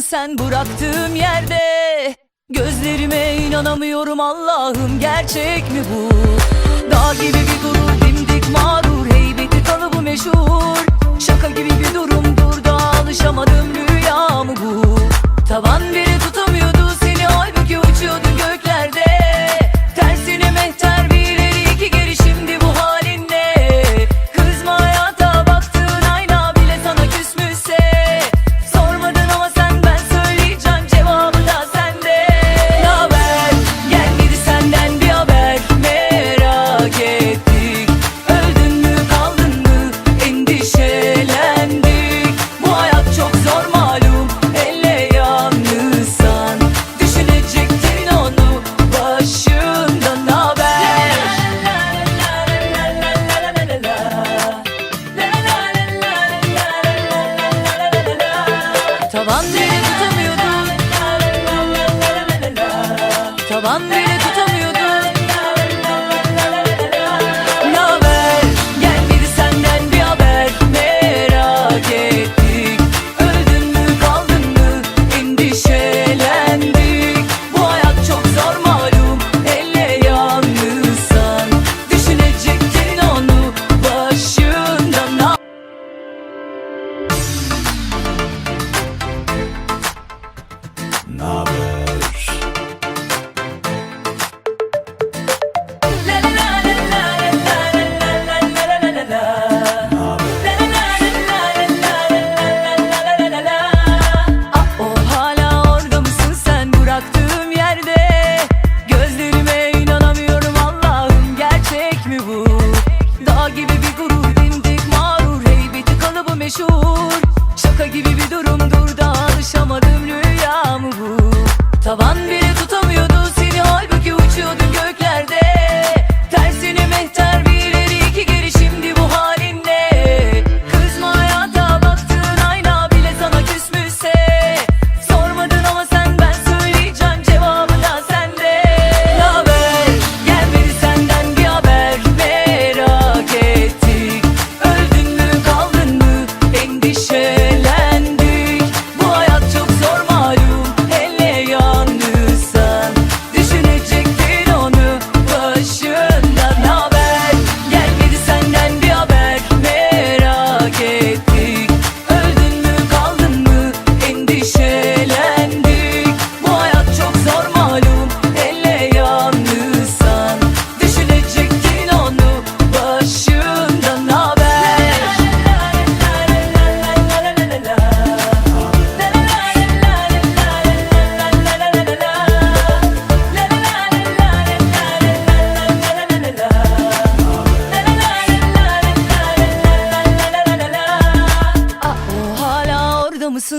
sen bıraktığım yerde Gözlerime inanamıyorum Allah'ım gerçek mi bu? Dağ gibi bir durur dimdik mağrur heybeti kalıbı meşhur Şaka gibi bir durum durda alışamadım rüya mı bu? Tavan bir Yalan değil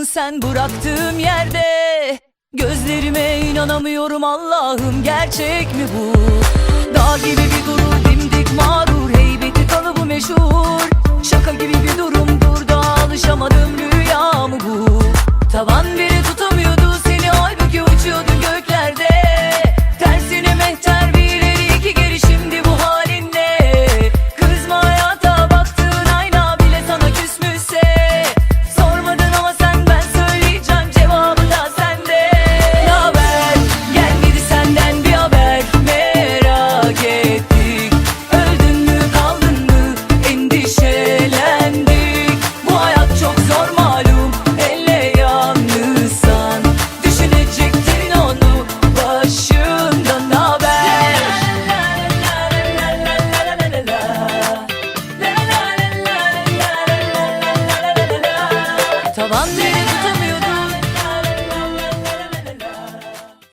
Kaldın sen bıraktığım yerde Gözlerime inanamıyorum Allah'ım gerçek mi bu?